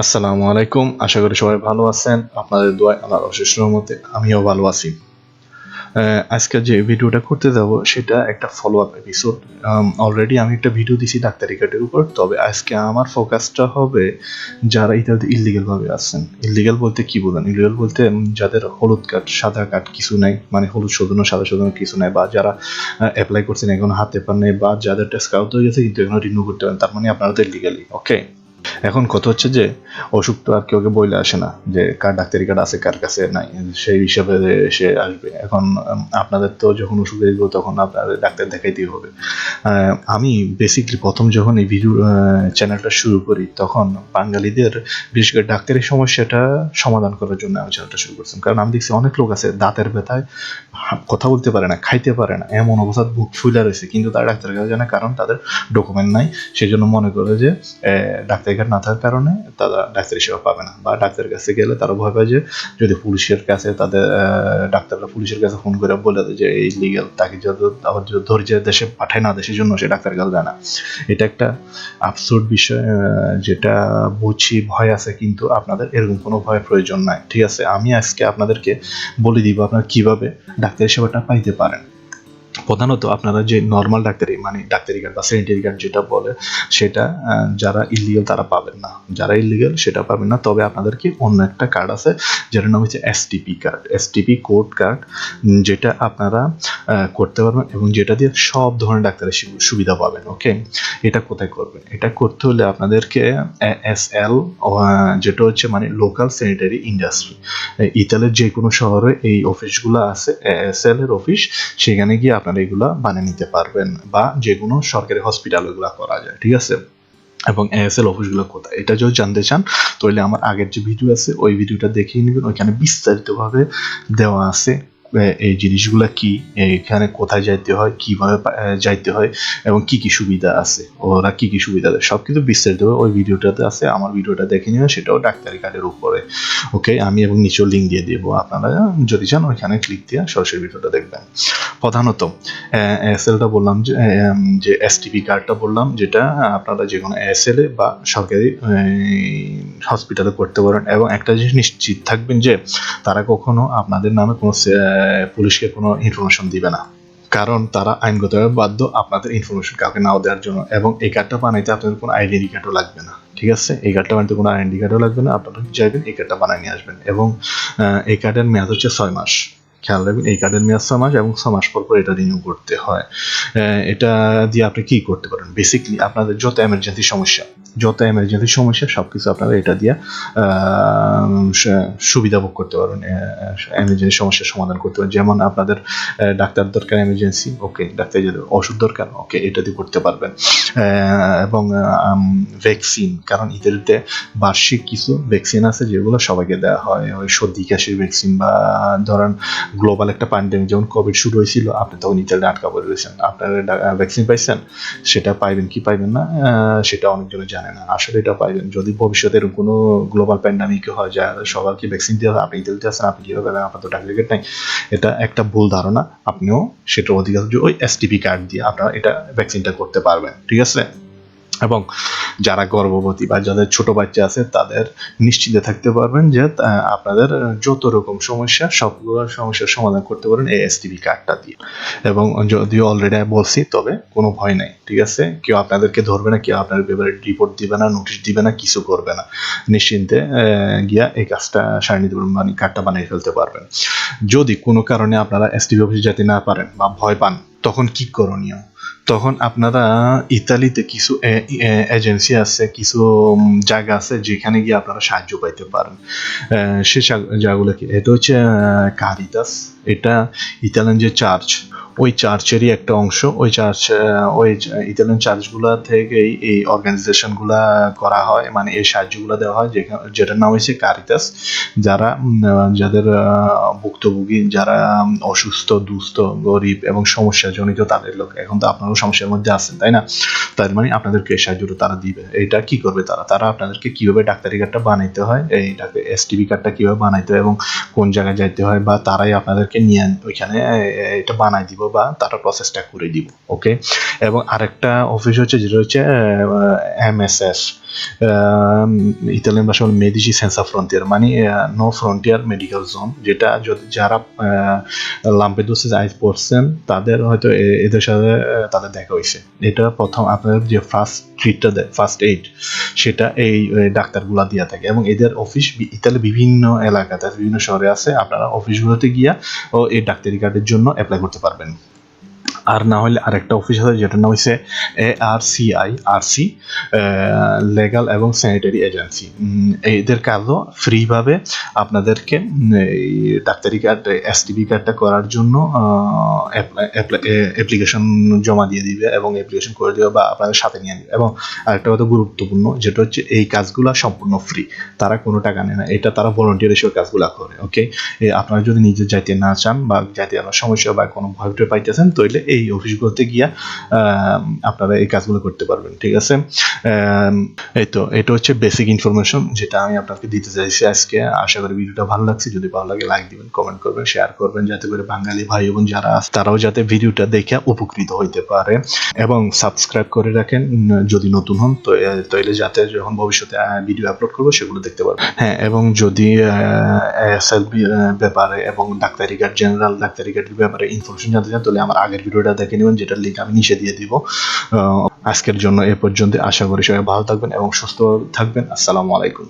আসসালামু আলাইকুম। আশা করি সবাই ভালো আছেন। আপনাদের দোয়ায় আল্লাহর অশেষ রহমতে আমিও ভালো আছি। আজকে যে ভিডিওটা করতে যাব, সেটা একটা ফলো আপ এপিসোড অলরেডি আমি একটা ভিডিও দিছি ডাক্তারি কার্ডের উপর। তবে আজকে আমার ফোকাসটা হবে যারা ইত্যাদি ইলিগাল ভাবে আছেন। ইলিগাল বলতে কি বলেন ইলিগাল বলতে যাদের হলুদ কার্ড, সাদা কার্ড কিছু নাই মানে হলুদ শোধনো, সাদা শোধনো কিছু নাই, বা যারা অ্যাপ্লাই করছেন, এখন হাতে পান নেই, বা যাদের টেস্ট আউট হয়ে গেছে, কিন্তু এখনও রিনিউ করতে পারেন, তার মানে আপনারা তো ইলিগালি ওকে এখন কথা হচ্ছে যে, অসুখ তো আর কেউ কে বইলে আসে না, যে কার ডাক্তারি কার্ড আছে, কার কাছে নাই, সেই হিসাবে সে আসবে। এখন আপনাদের তো যখন অসুখ গেল তখন আপনাদের ডাক্তার দেখাইতেই হবে। আমি বেসিকলি প্রথম যখন এই ভিডিও চ্যানেলটা শুরু করি, তখন বাঙালিদের, বিশেষ করে ডাক্তারি সমস্যাটা সমাধান করার জন্য আমি চ্যানেলটা শুরু করছিলাম। কারণ আমি দেখছি অনেক লোক আছে দাঁতের ব্যথায় কথা বলতে পারে না, খাইতে পারে না, এমন অবস্থা বুক ফুলে রয়েছে, কিন্তু তারা ডাক্তারের কাছে যায় না, কারণ তাদের ডকুমেন্ট নাই। সেই জন্য মনে করে যে ডাক্তারি কার্ড না থাকার কারণে তারা ডাক্তারি সেবা পাবে না। বা ডাক্তারের কাছে গেলে তারা ভয় পায় যে, যদি পুলিশের কাছে তাদের ডাক্তাররা পুলিশের কাছে ফোন করে বলে যে, এই লিগেল তাকে যত আবার যদি ধরে দেশে পাঠায় না দেশের জন্য সে ডাক্তার কাছে যায় না। এটা একটা আবসুর্ড বিষয় যেটা বুঝি ভয় আছে, কিন্তু আপনাদের এরকম কোনো ভয়ের প্রয়োজন নাই। ঠিক আছে? আমি আজকে আপনাদেরকে বলে দিব আপনারা কীভাবে ডাক্তারি সেবাটা পাইতে পারেন। প্রধানত আপনারা যে নর্মাল ডাক্তারি মানে ডাক্তারি কার্ড বা সেনিটারি কার্ড যেটা বলে, সেটা যারা ইলিগাল তারা পাবেন না। যারা ইলিগাল সেটা পাবেন না। তবে আপনাদেরকে অন্য একটা কার্ড আছে, যেটার নাম হচ্ছে STP card STP code card যেটা আপনারা করতে পারবেন এবং যেটা দিয়ে সব ধরনের ডাক্তারের সুবিধা পাবেন ওকে এটা কোথায় করবেন? এটা করতে হলে আপনাদেরকে এস এল যেটা হচ্ছে মানে লোকাল স্যানিটারি ইন্ডাস্ট্রি ইতালির যে কোনো শহরে এই অফিসগুলো আছে এস এল এর অফিস সেখানে গিয়ে আপনারা এগুলা বানিয়ে নিতে পারবেন বা যে কোনো সরকারি হসপিটাল এগুলা করা যায়, ঠিক আছে? এবং এএসএল অফিসগুলো কোথায়? এটা যদি জানতে চান, তাহলে আমার আগের যে ভিডিও আছে, ওই ভিডিওটা দেখিয়ে নেবেন। ওইখানে বিস্তারিতভাবে দেওয়া আছে। এই জিনিসগুলা কি, এখানে কোথায় যাইতে হয়, কীভাবে যাইতে হয় এবং কি কি সুবিধা আছে? ওরা কি কি সুবিধা দেয়? সব কিছু বিস্তারিত ওই ভিডিওটাতে আছে, আমার ভিডিওটা দেখে নিন সেটাও ডাক্তারি কার্ডের উপরে। ওকে, আমি এবং নিচেও লিঙ্ক দিয়ে দেবো, আপনারা যদি চান ওইখানে ক্লিক দিয়ে সরাসরি ভিডিওটা দেখবেন। প্রধানত এসএলটা বললাম যে যে এসটিপি কার্ডটা বললাম, যেটা আপনারা যে কোনো এসএল এ বা সরকারি হসপিটালে করতে পারেন। এবং একটা জিনিস নিশ্চিত থাকবেন যে, তারা কখনো আপনাদের নামে কোনো পুলিশকে কোনো ইনফরমেশন দিবে না। কারণ তারা আইনগতভাবে বাধ্য আপনাদের ইনফরমেশন কাউকে নাও দেওয়ার জন্য এবং এই কার্ডটা বানাইতে আপনাদের কোনো আইডেন্টি কার্ডও লাগবে না, ঠিক আছে? এই কার্ডটা বানাইতে কোনো আইডেন্টি কার্ডও লাগবে না, আপনারা চাইবেন এই কার্ডটা বানিয়ে নিয়ে আসবেন এবং এই কার্ডের মেয়াদ হচ্ছে ছয় মাস। রাখবেন, এই কার্ডের মেয়াদ ছয় মাস এবং ছ মাস পর পর এটা রিনিউ করতে হয়। এটা দিয়ে আপনি কি করতে পারেন? বেসিকলি আপনাদের যত এমার্জেন্সি সমস্যা, যত এমার্জেন্সি সমস্যা সব কিছু আপনারা এটা দিয়ে সুবিধা ভোগ করতে পারবেন এমার্জেন্সি সমস্যার সমাধান করতে পারেন যেমন আপনাদের ডাক্তার দরকার এমার্জেন্সি ওকে ডাক্তার যদি ওষুধ দরকার ওকে এটা দিয়ে করতে পারবেন। এবং ভ্যাকসিন কারণ ইতালিতে বার্ষিক কিছু ভ্যাকসিন আছে যেগুলো সবাইকে দেওয়া হয়। ওই সর্দি, কাশির ভ্যাকসিন বা ধরেন গ্লোবাল একটা প্যান্ডেমিক যেমন কোভিড শুরু হয়েছিল, আপনি তখন ইতালিতে আটকা পড়ে রয়েছেন। আপনারা ভ্যাকসিন পাইছেন? সেটা পাইবেন কি পাইবেন না? সেটা অনেকজনে জানে না। আসলে এটা পাইবেন। যদি ভবিষ্যতে এরকম কোনো গ্লোবাল প্যান্ডামিক হয়, যা সবাইকে ভ্যাকসিন দিয়ে আপনি ইতালিতে আছেন, আপনি কীভাবে আপনার তো টার্গেট নাই। এটা একটা ভুল ধারণা। আপনিও সেটার অধিকার ওই এসটিপি কার্ড দিয়ে আপনারা এটা ভ্যাকসিনটা করতে পারবেন। ঠিক আছে? এবং যারা গর্ভবতী বা যাদের ছোট বাচ্চা আছে, তাদের নিশ্চিন্তে থাকতে পারবেন যে আপনাদের যত রকম সমস্যা, সবগুলো সমস্যার সমাধান করতে পারেন এই এসটিভি কার্ডটা দিয়ে। এবং যদিও অলরেডি আমি বলছি, তবে কোনো ভয় নাই, ঠিক আছে? কেউ আপনাদেরকে ধরবে না, কেউ আপনার ব্যাপারে রিপোর্ট দিবে না নোটিশ দিবে না, কিছু করবে না। নিশ্চিন্তে গিয়া এই কাজটা সারিয়ে নিতে পারবেন মানে কার্ডটা বানিয়ে ফেলতে পারবেন। যদি কোনো কারণে আপনারা এস এসটিভি অফিসে যেতে না পারেন বা ভয় পান, তখন কি করণীয়? তখন আপনারা ইতালিতে কিছু এজেন্সি আছে, কিছু জায়গা আছে যেখানে গিয়ে আপনারা সাহায্য পাইতে পারেন। সে জায়গাগুলো কি? এটা হচ্ছে কারিতাস এটা ইতালিয়ান যে চার্চ, ওই চার্চেরই একটা অংশ। ওই চার্চ ওই ইতালিয়ান চার্চগুলো থেকেই এই অর্গানাইজেশনগুলা করা হয় মানে এই সাহায্যগুলো দেওয়া হয় যেখানে যেটার নাম হয়েছে কারিতাস যারা যাদের ভুক্তভোগী, যারা অসুস্থ, দুস্থ, গরিব এবং সমস্যাজনিত তাদের লোক। এখন তো আপনারাও সমস্যার মধ্যে আছেন, তাই না? তার মানে আপনাদেরকে এই সাহায্যটা তারা দিবে। এটা কি করবে তারা? তারা আপনাদেরকে কীভাবে ডাক্তারি কার্ডটা বানাইতে হয়, এই এসটিভি কার্ডটা কীভাবে বানাইতে হয় এবং কোন জায়গায় যাইতে হয়, বা তারাই আপনাদেরকে নিয়ে ওইখানে এটা বানাই দিব বা তারা প্রসেসটা করে দিব ওকে এবং আরেকটা অফিস হচ্ছে, যেটা হচ্ছে এমএসএস ইতালিয়ান ভাষা হল মেডিসি সেন্সা ফ্রন্টিয়ার মানে নো ফ্রন্টিয়ার মেডিকেল জোন যেটা যদি যারা লাম্পেদোসিস আইস পড়ছেন, তাদের হয়তো এদের সাথে তাদের দেখা হয়েছে। এটা প্রথম আপনাদের যে ফার্স্ট ট্রিটটা দেয় ফার্স্ট এইড সেটা এই ডাক্তারগুলা দিয়ে থাকে। এবং এদের অফিস ইতালি বিভিন্ন এলাকাতে, বিভিন্ন শহরে আছে, আপনারা অফিসগুলোতে গিয়া ও এই ডাক্তারি কার্ডের জন্য অ্যাপ্লাই করতে পারবেন। আর না হলে আরেকটা অফিস আছে যেটার নাম হচ্ছে A R C I R C legal এবং স্যানিটারি এজেন্সি এদের কাজও ফ্রিভাবে আপনাদেরকে এই ডাক্তারি কার্ড এসটিবি কার্ডটা করার জন্য অ্যাপ্লিকেশন জমা দিয়ে দিবে এবং অ্যাপ্লিকেশন করে দেবে বা আপনাদের সাথে নিয়ে নেবে। এবং আরেকটা কথা গুরুত্বপূর্ণ, যেটা হচ্ছে এই কাজগুলো সম্পূর্ণ ফ্রি তারা কোনো টাকা নেয় না। এটা তারা ভলেন্টিয়ার হিসেবে কাজগুলো করে ওকে আপনারা যদি নিজে যাইতে না চান বা যাইতে আপনার সমস্যা বা কোনো ভয় পাইতেছেন, তাহলে এই অফিসগুলোতে গিয়া আপনারা এই কাজগুলো করতে পারবেন ঠিক আছে? এই তো এটা হচ্ছে বেসিক ইনফরমেশন যেটা আমি আপনাকে দিতে চাইছি আজকে। আশা করি ভিডিওটা ভালো লাগছে। যদি ভালো লাগে লাইক দিবেন কমেন্ট করবেন শেয়ার করবেন যাতে করে বাঙালি ভাই বোন যারা আছে তারাও যাতে ভিডিওটা দেখে উপকৃত হইতে পারে। এবং সাবস্ক্রাইব করে রাখেন যদি নতুন হন তো এ, তাইলে যাতে যখন ভবিষ্যতে ভিডিও আপলোড করব সেগুলো দেখতে পারবেন। হ্যাঁ এবং যদি ব্যাপারে এবং ডাক্তারি কার্ড জেনারেল ডাক্তারি কার্ডের ব্যাপারে ইনফরমেশন জানতে চান তাহলে আমার আগের ভিডিওটা দেখে নেবেন, যেটার লিঙ্ক আমি নিচে দিয়ে দিব। আজকের জন্য এ পর্যন্ত আশা করি সবাই ভালো থাকবেন এবং সুস্থ থাকবেন। আসসালামু আলাইকুম।